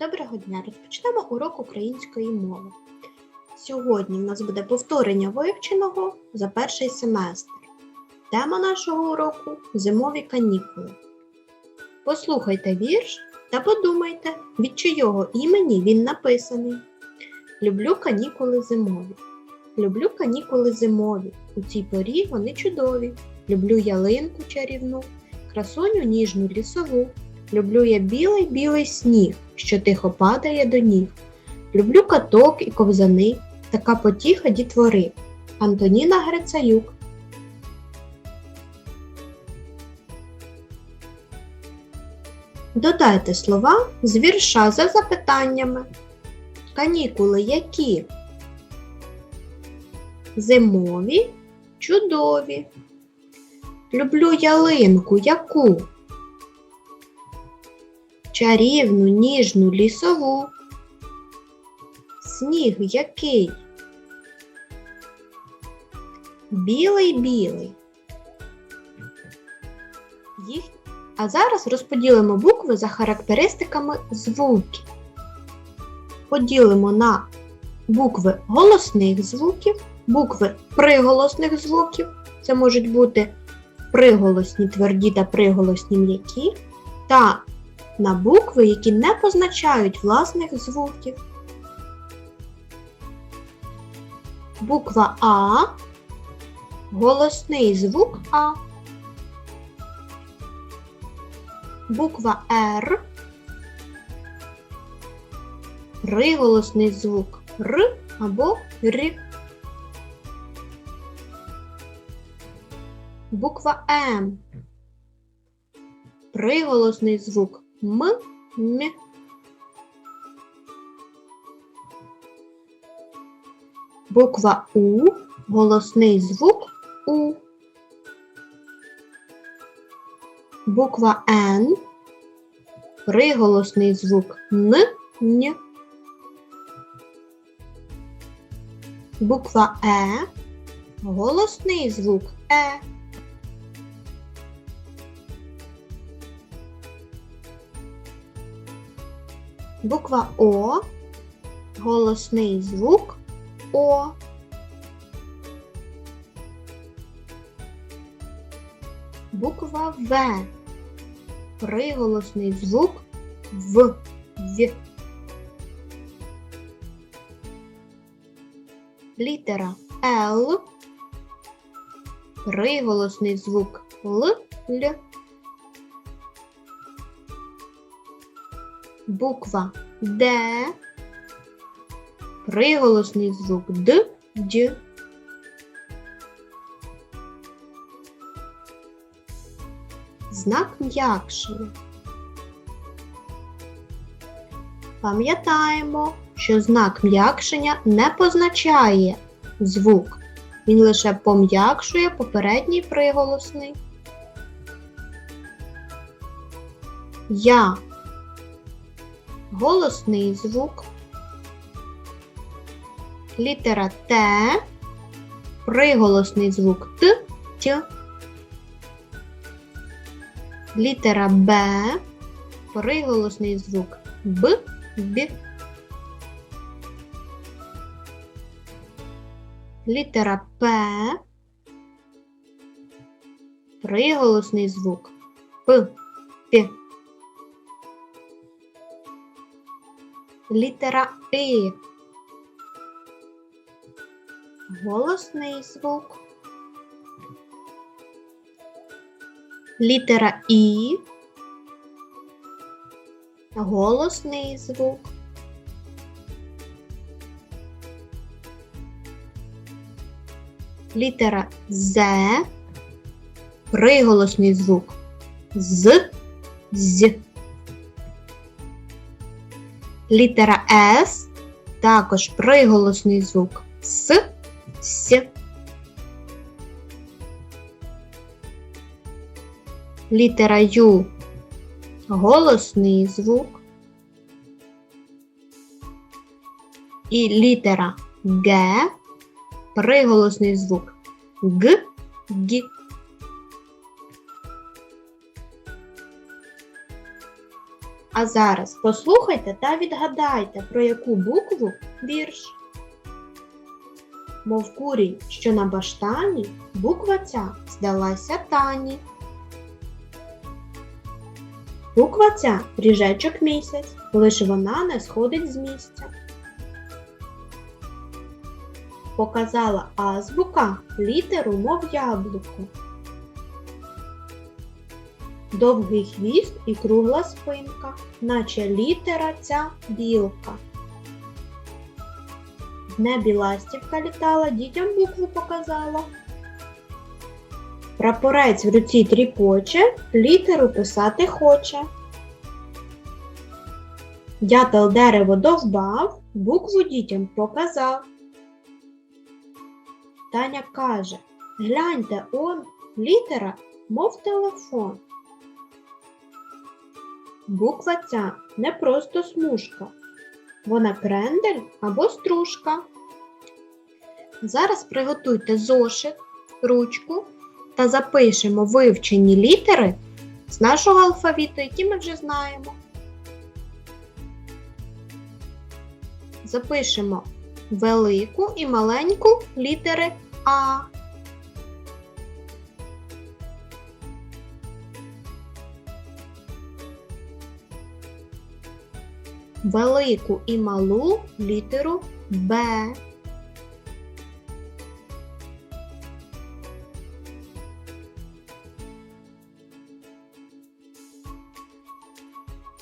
Доброго дня! Розпочнемо урок української мови. Сьогодні в нас буде повторення вивченого за перший семестр. Тема нашого уроку зимові канікули. Послухайте вірш та подумайте, від чийого імені він написаний. Люблю канікули зимові. Люблю канікули зимові. У цій порі вони чудові. Люблю ялинку чарівну, красуню ніжну лісову. Люблю я білий білий сніг, що тихо падає до ніг. Люблю каток і ковзани, така потіха дітвори. Антоніна Грицаюк. Додайте слова з вірша за запитаннями. Канікули які? Зимові, чудові. Люблю ялинку яку? Чарівну ніжну лісову. Сніг який? Білий білий. Їх... А зараз розподілимо букви за характеристиками звуків. Поділимо на букви голосних звуків, букви приголосних звуків. Це можуть бути приголосні тверді та приголосні м'які, та на букви, які не позначають власних звуків. Буква А, голосний звук А. Буква Р, приголосний звук Р або Р. Буква М. Приголосний звук М, М. Буква У, голосний звук У. Буква Н, приголосний звук Н, Н. Буква Е, голосний звук Е. Буква О, голосний звук О. Буква В, приголосний звук В. В. Літера Л, приголосний звук Л, Л. буква Д, приголосний звук Д, Д. Знак м'якшення. Пам'ятаємо, що знак м'якшення не позначає звук. Він лише пом'якшує попередній приголосний. Я голосний звук, літера Т, приголосний звук Т, Т, літера Б, приголосний звук Б, Б, літера П, приголосний звук П, П. Літера И. Голосний звук. Літера І. Голосний звук. Літера З. Приголосний звук. З. З. Літера С також приголосний звук С, С. Літера Ю голосний звук. І літера Г приголосний звук Г, Г. А зараз послухайте та відгадайте, про яку букву вірш. Мов курінь, що на баштані, буква ця здалася тані. Буква ця ріжечок місяць, лиш вона не сходить з місця. Показала азбука літеру, мов яблуко. Довгий хвіст і кругла спинка, наче літера ця білка. В небі ластівка літала, дітям букву показала. Прапорець в руці тріпоче, літеру писати хоче. Дятел дерево довбав, букву дітям показав. Таня каже, гляньте он, літера, мов телефон. Буква ця не просто смужка, вона крендель або стружка. Зараз приготуйте зошит, ручку та запишемо вивчені літери з нашого алфавіту, які ми вже знаємо. Запишемо велику і маленьку літери А. Велику і малу літеру Б.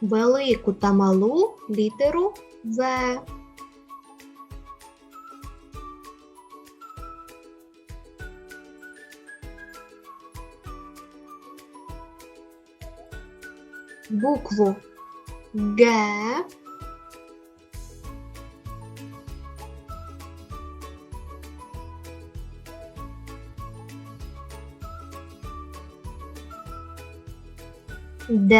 Велику та малу літеру В. букву Г. Д.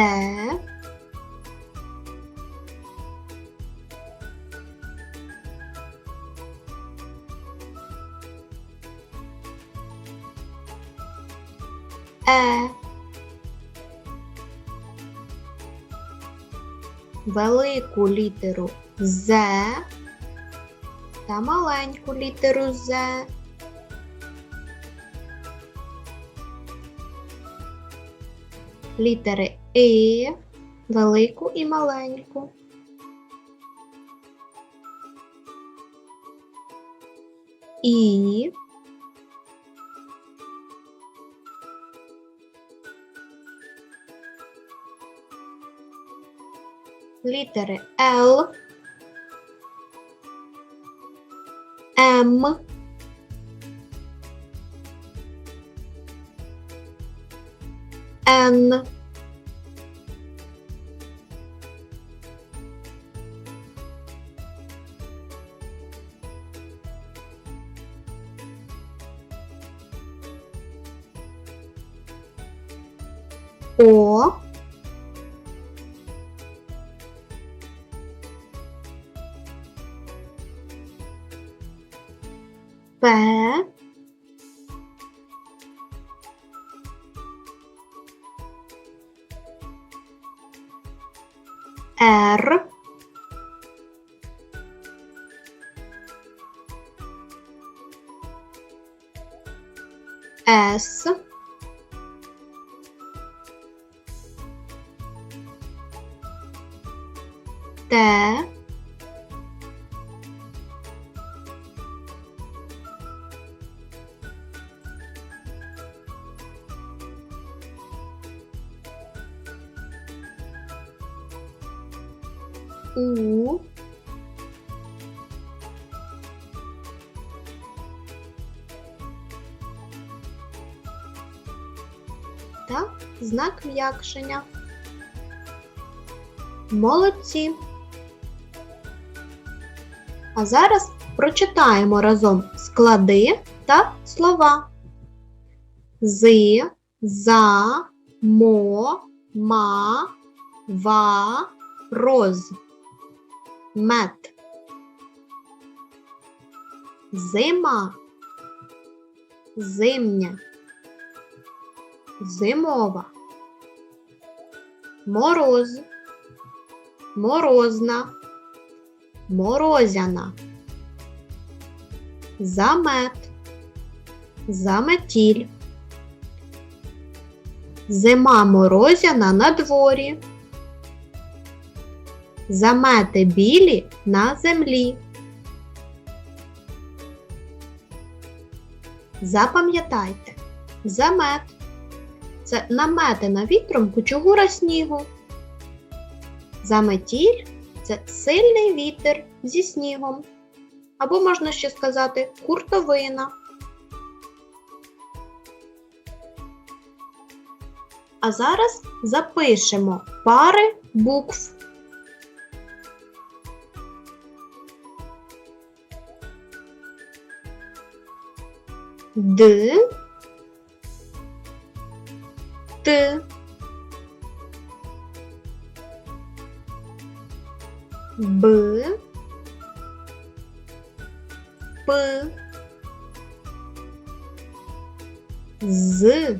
Е. велику літеру З та маленьку літеру З. Літери І, велику і маленьку. І літери Л, М, Н, С Т та знак м'якшення. Молодці. А зараз прочитаємо разом склади та слова. З, за, мо, ма, ва, роз, мед, зима, зимня, зимова, мороз, морозна, морозяна, замет, заметіль. Зима морозяна на дворі. Замети білі на землі. Запам'ятайте, замет це наметена вітром кучугура снігу. Заметіль це сильний вітер зі снігом. Або можна ще сказати куртовина. А зараз запишемо пари букв. Д, Т, Б, П, З,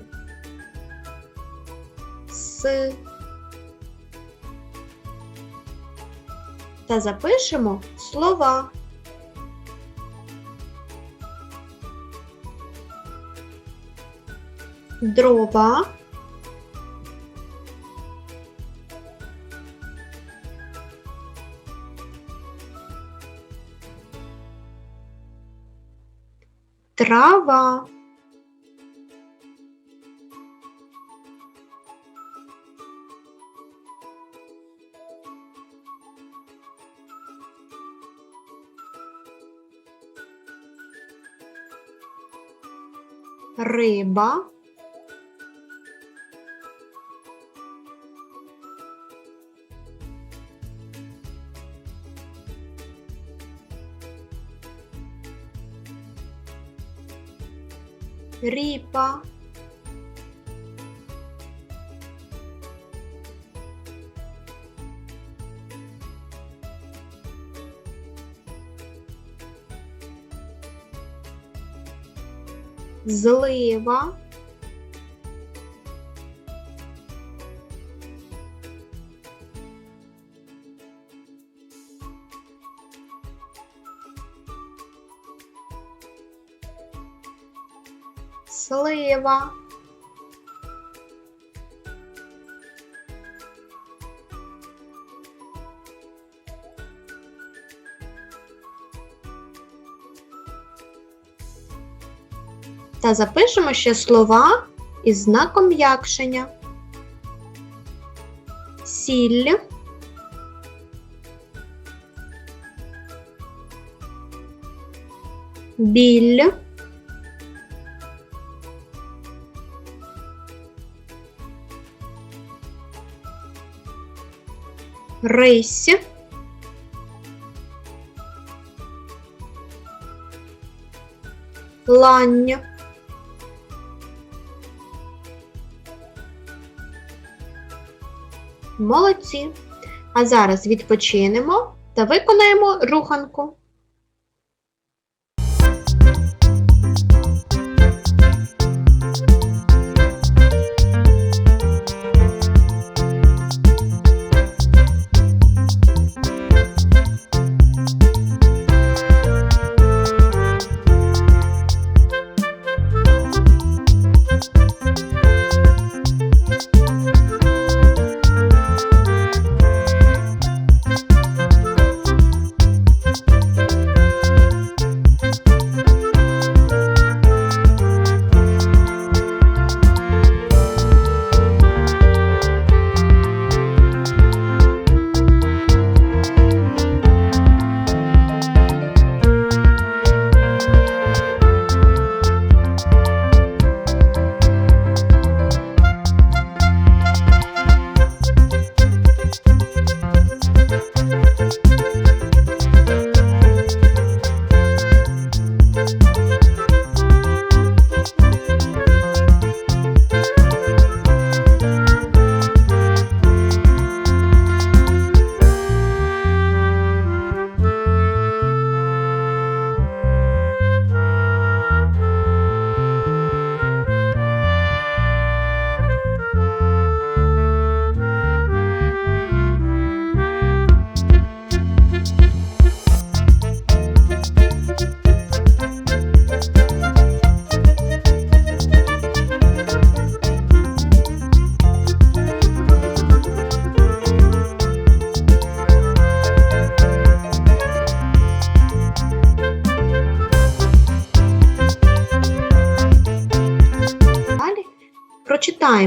С. Та запишемо слова. Дрова. Трава. Риба. Ріпа. Злива. Слива. Та запишемо ще слова із знаком м'якшення. Сіль. Біль. Рись. Лань. Молодці. А зараз відпочинемо та виконаємо руханку.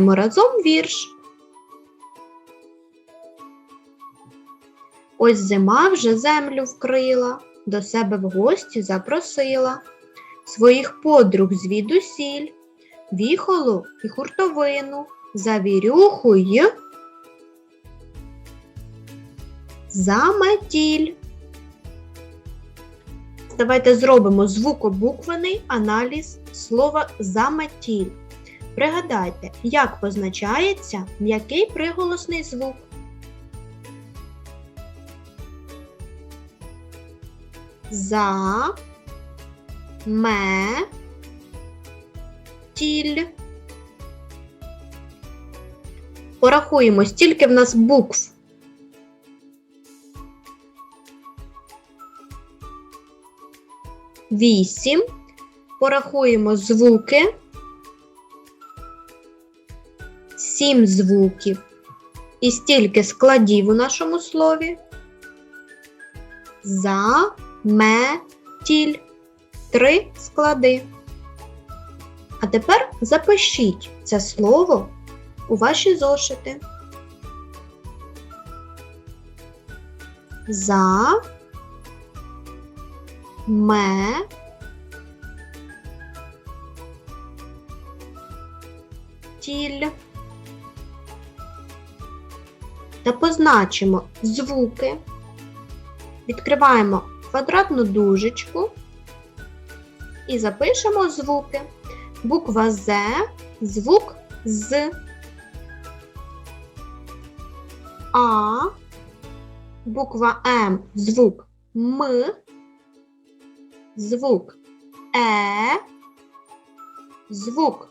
Прочитаємо разом вірш. Ось зима вже землю вкрила, до себе в гості запросила своїх подруг звідусіль, віхолу і хуртовину, завірюху й заметіль. Давайте зробимо звукобуквений аналіз слова заметіль. Пригадайте, як позначається м'який приголосний звук. За ме тіль. Порахуємо, стільки в нас букв. Вісім. Порахуємо звуки. Сім звуків. І стільки складів у нашому слові. За, ме, тіль. Три склади. А тепер запишіть це слово у ваші зошити. За, ме, тіль. Та позначимо звуки. Відкриваємо квадратну дужечку і запишемо звуки. Буква З, звук з. А, буква М, звук М, звук Е, звук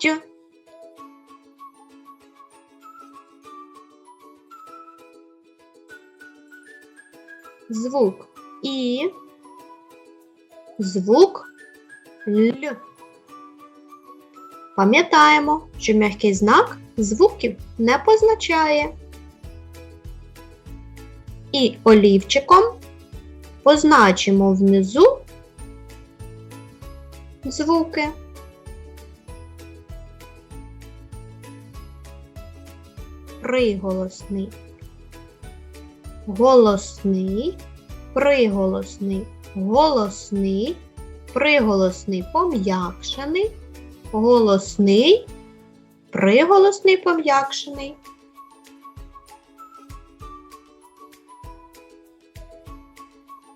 Т. Звук І, звук Л. Пам'ятаємо, що м'який знак звуків не позначає. І олівчиком позначимо внизу звуки. Приголосний, голосний, приголосний, голосний, приголосний пом'якшений, голосний, приголосний пом'якшений.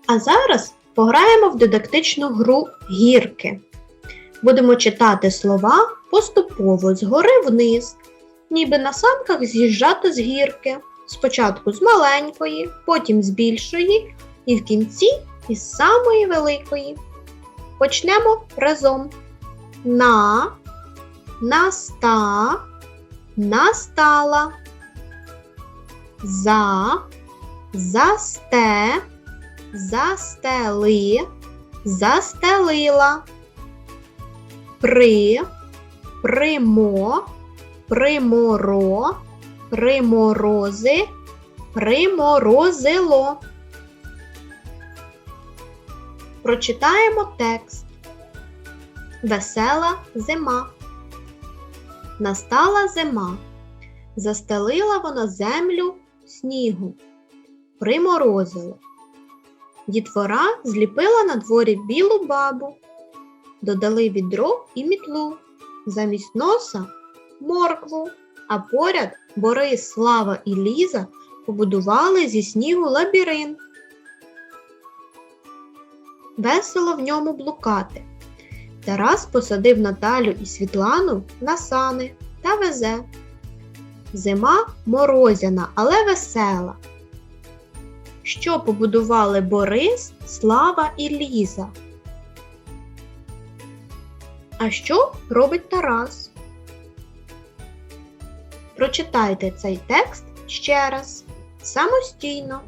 А зараз пограємо в дидактичну гру гірки. Будемо читати слова поступово згори вниз, ніби на санках з'їжджати з гірки. Спочатку з маленької, потім з більшої і в кінці із самої великої. Почнемо разом. На, наста, настала, за, засте, застели, застелила, при, примо, приморо, приморози, приморозило. Прочитаємо текст. Весела зима. Настала зима. Застелила вона землю снігу, приморозило. Дітвора зліпила на дворі білу бабу, додали відро і мітлу, замість носа моркву, а поряд Борис, Слава і Ліза побудували зі снігу лабіринт. Весело в ньому блукати. Тарас посадив Наталю і Світлану на сани та везе. Зима морозяна, але весела. Що побудували Борис, Слава і Ліза? А що робить Тарас? Прочитайте цей текст ще раз самостійно.